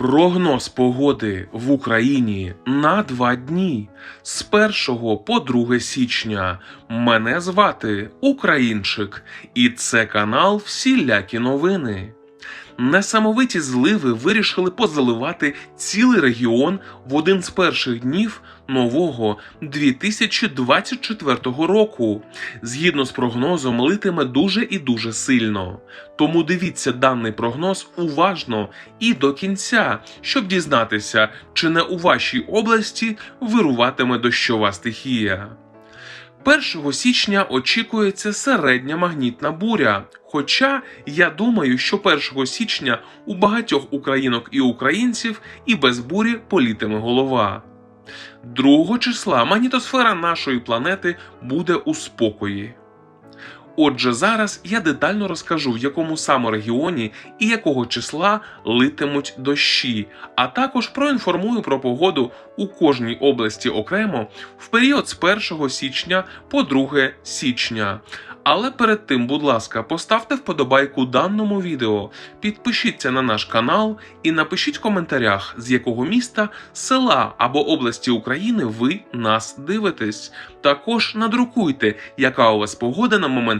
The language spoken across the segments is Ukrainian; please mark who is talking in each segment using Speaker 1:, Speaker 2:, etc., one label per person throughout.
Speaker 1: Прогноз погоди в Україні на два дні з 1 по 2 січня. Мене звати Українчик, і це канал Всілякі новини. Несамовиті зливи вирішили позаливати цілий регіон в один з перших днів нового 2024 року. Згідно з прогнозом, литиме дуже і дуже сильно. Тому дивіться даний прогноз уважно і до кінця, щоб дізнатися, чи не у вашій області вируватиме дощова стихія. 1 січня очікується середня магнітна буря. Хоча я думаю, що 1 січня у багатьох українок і українців і без бурі політиме голова. 2 числа магнітосфера нашої планети буде у спокої. Отже, зараз я детально розкажу, в якому саме регіоні і якого числа литимуть дощі, а також проінформую про погоду у кожній області окремо в період з 1 січня по 2 січня. Але перед тим, будь ласка, поставте вподобайку даному відео, підпишіться на наш канал і напишіть в коментарях, з якого міста, села або області України ви нас дивитесь. Також надрукуйте, яка у вас погода на момент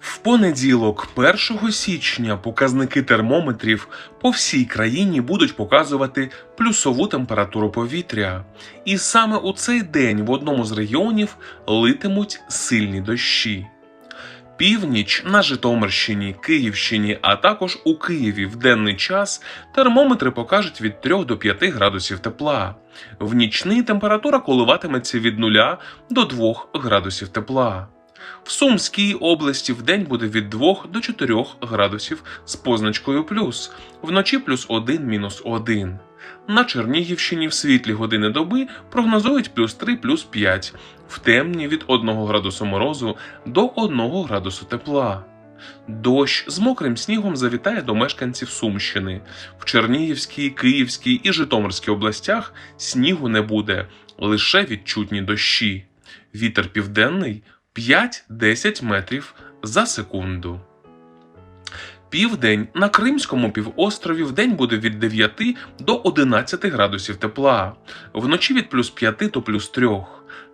Speaker 1: В понеділок, 1 січня, показники термометрів по всій країні будуть показувати плюсову температуру повітря. І саме у цей день в одному з регіонів литимуть сильні дощі. Північ на Житомирщині, Київщині, а також у Києві в денний час термометри покажуть від 3 до 5 градусів тепла. В нічний температура коливатиметься від 0 до 2 градусів тепла. В Сумській області в день буде від 2 до 4 градусів з позначкою плюс, вночі плюс 1 мінус 1. На Чернігівщині в світлі години доби прогнозують плюс 3 плюс 5, в темні від 1 градусу морозу до 1 градусу тепла. Дощ з мокрим снігом завітає до мешканців Сумщини. В Чернігівській, Київській і Житомирській областях снігу не буде, лише відчутні дощі. Вітер південний 5-10 метрів за секунду. Південь на Кримському півострові в день буде від 9 до 11 градусів тепла, вночі від плюс 5 до плюс 3.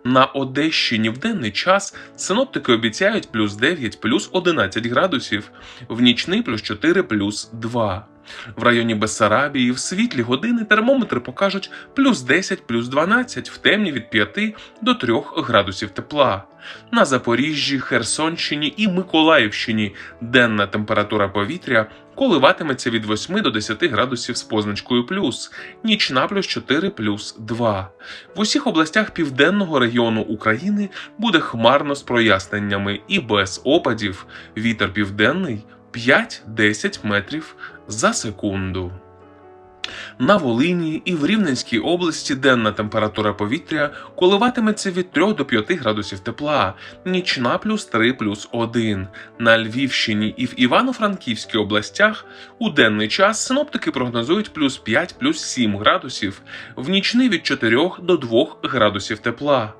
Speaker 1: На Одещині в денний час синоптики обіцяють плюс 9 плюс 11 градусів, в нічний плюс 4 плюс 2. В районі Бессарабії в світлі години термометри покажуть плюс 10 плюс 12, в темні від 5 до 3 градусів тепла. На Запоріжжі, Херсонщині і Миколаївщині денна температура повітря коливатиметься від 8 до 10 градусів з позначкою плюс, нічна плюс 4 плюс 2. В усіх областях південного регіону України буде хмарно з проясненнями і без опадів. Вітер південний 5-10 метрів за секунду. На Волині і в Рівненській області денна температура повітря коливатиметься від 3 до 5 градусів тепла, нічна плюс 3 плюс 1. На Львівщині і в Івано-Франківській областях у денний час синоптики прогнозують плюс 5 плюс 7 градусів, в нічний від 4 до 2 градусів тепла.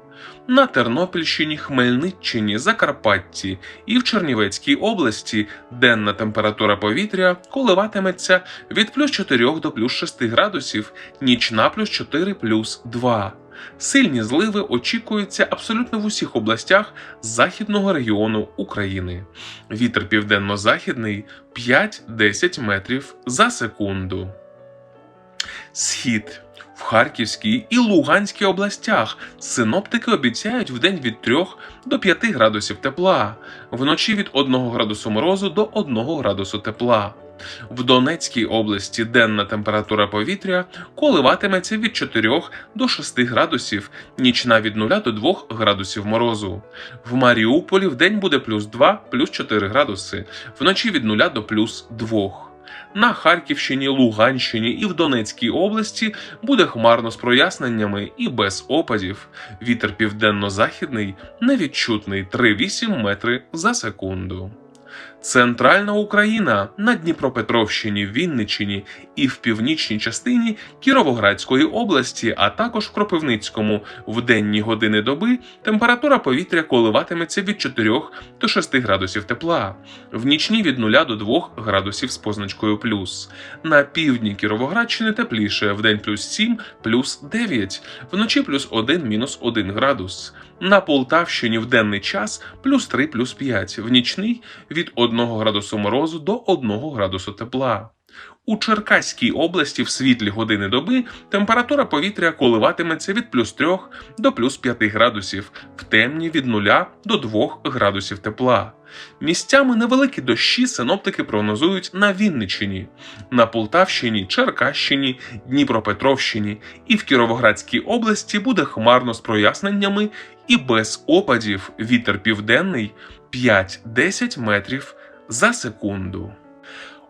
Speaker 1: На Тернопільщині, Хмельниччині, Закарпатті і в Чернівецькій області денна температура повітря коливатиметься від плюс 4 до плюс 6 градусів, нічна плюс 4 плюс 2. Сильні зливи очікуються абсолютно в усіх областях західного регіону України. Вітер південно-західний 5-10 метрів за секунду. Схід в Харківській і Луганській областях синоптики обіцяють в день від 3 до 5 градусів тепла, вночі від 1 градусу морозу до 1 градусу тепла. В Донецькій області денна температура повітря коливатиметься від 4 до 6 градусів, нічна від 0 до 2 градусів морозу. В Маріуполі в день буде плюс 2, плюс 4 градуси, вночі від 0 до плюс 2. На Харківщині, Луганщині і в Донецькій області буде хмарно з проясненнями і без опадів. Вітер південно-західний невідчутний 3,8 метри за секунду. Центральна Україна на Дніпропетровщині, Вінниччині і в північній частині Кіровоградської області, а також в Кропивницькому в денні години доби температура повітря коливатиметься від 4 до 6 градусів тепла, в нічні від 0 до 2 градусів з позначкою плюс. На півдні Кіровоградщини тепліше, в день плюс 7, плюс 9, вночі плюс 1, мінус 1 градус. На Полтавщині в денний час плюс 3, плюс 5, в нічний від 1 градусу морозу до 1 градусу тепла. У Черкаській області в світлі години доби температура повітря коливатиметься від плюс 3 до плюс 5 градусів, в темні від 0 до 2 градусів тепла. Місцями невеликі дощі синоптики прогнозують на Вінниччині, на Полтавщині, Черкащині, Дніпропетровщині і в Кіровоградській області буде хмарно з проясненнями і без опадів вітер південний 5-10 метрів за секунду.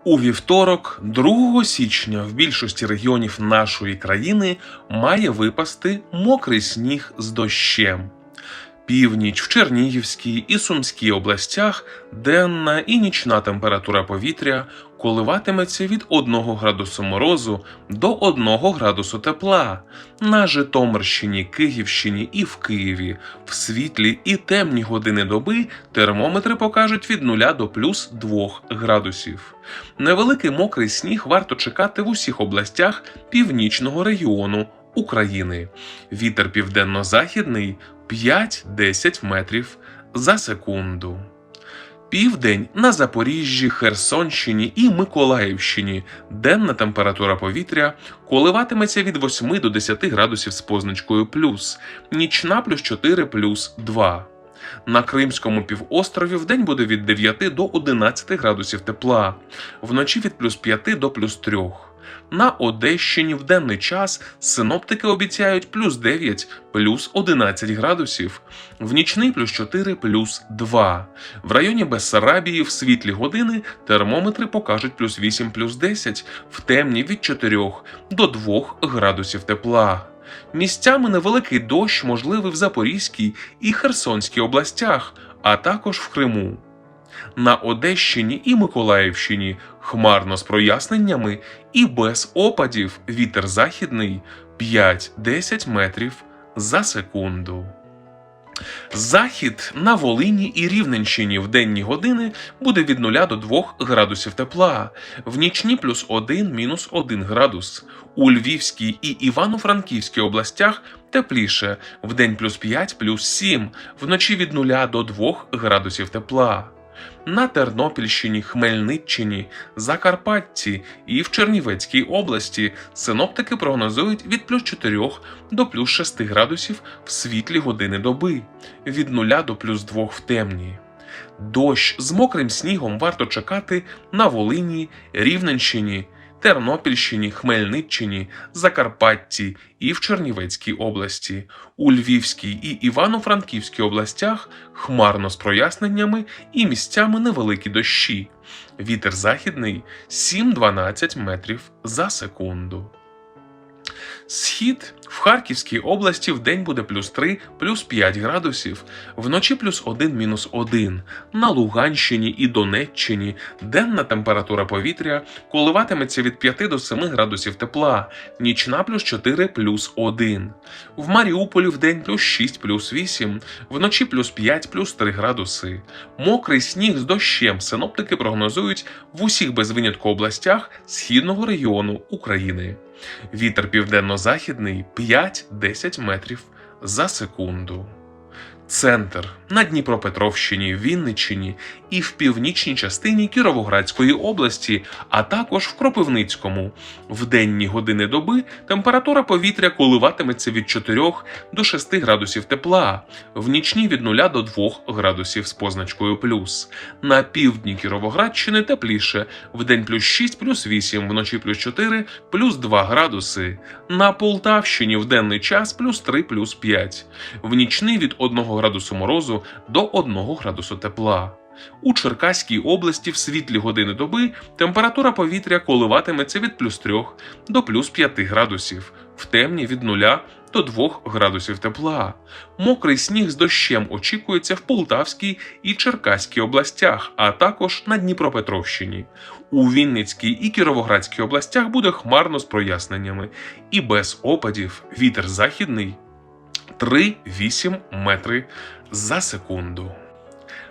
Speaker 1: У вівторок, 2 січня, в більшості регіонів нашої країни має випасти мокрий сніг з дощем. Північ в Чернігівській і Сумській областях денна і нічна температура повітря коливатиметься від 1 градусу морозу до 1 градусу тепла. На Житомирщині, Київщині і в Києві в світлі і темні години доби термометри покажуть від 0 до плюс 2 градусів. Невеликий мокрий сніг варто чекати в усіх областях північного регіону України. Вітер південно-західний 5-10 метрів за секунду. Південь на Запоріжжі, Херсонщині і Миколаївщині денна температура повітря коливатиметься від 8 до 10 градусів з позначкою плюс, нічна плюс 4 плюс 2. На Кримському півострові вдень буде від 9 до 11 градусів тепла, вночі від плюс 5 до плюс 3. На Одещині в денний час синоптики обіцяють плюс 9, плюс 11 градусів, в нічний плюс 4, плюс 2. В районі Бессарабії в світлі години термометри покажуть плюс 8, плюс 10, в темні від 4 до 2 градусів тепла. Місцями невеликий дощ можливий в Запорізькій і Херсонській областях, а також в Криму. На Одещині і Миколаївщині хмарно з проясненнями і без опадів вітер західний 5-10 метрів за секунду. Захід на Волині і Рівненщині в денні години буде від 0 до 2 градусів тепла, в нічні плюс 1 мінус 1 градус. У Львівській і Івано-Франківській областях тепліше, в день плюс 5 плюс 7, вночі від 0 до 2 градусів тепла. На Тернопільщині, Хмельниччині, Закарпатті і в Чернівецькій області синоптики прогнозують від плюс 4 до плюс 6 градусів в світлі години доби, від 0 до плюс 2 в темні. Дощ з мокрим снігом варто чекати на Волині, Рівненщині, Тернопільщині, Хмельниччині, Закарпатті і в Чернівецькій області. У Львівській і Івано-Франківській областях хмарно з проясненнями і місцями невеликі дощі. Вітер західний 7-12 метрів за секунду. Схід в Харківській області в день буде плюс 3, плюс 5 градусів, вночі плюс 1, мінус 1. На Луганщині і Донеччині денна температура повітря коливатиметься від 5 до 7 градусів тепла, нічна плюс 4, плюс 1. В Маріуполі в день плюс 6, плюс 8, вночі плюс 5, плюс 3 градуси. Мокрий сніг з дощем синоптики прогнозують в усіх без винятку областях східного регіону України. Вітер південно-західний 5-10 метрів за секунду. Центр на Дніпропетровщині, Вінниччині і в північній частині Кіровоградської області, а також в Кропивницькому. В денні години доби температура повітря коливатиметься від 4 до 6 градусів тепла, в нічні від 0 до 2 градусів з позначкою плюс. На півдні Кіровоградщини тепліше, в день плюс 6, плюс 8, вночі плюс 4, плюс 2 градуси. На Полтавщині в денний час плюс 3, плюс 5, в нічний від 1 градусу морозу до 1 градусу тепла. У Черкаській області в світлі години доби температура повітря коливатиметься від плюс 3 до плюс 5 градусів, в темні від 0 до 2 градусів тепла. Мокрий сніг з дощем очікується в Полтавській і Черкаській областях, а також на Дніпропетровщині. У Вінницькій і Кіровоградській областях буде хмарно з проясненнями і без опадів вітер західний 3-8 метри за секунду.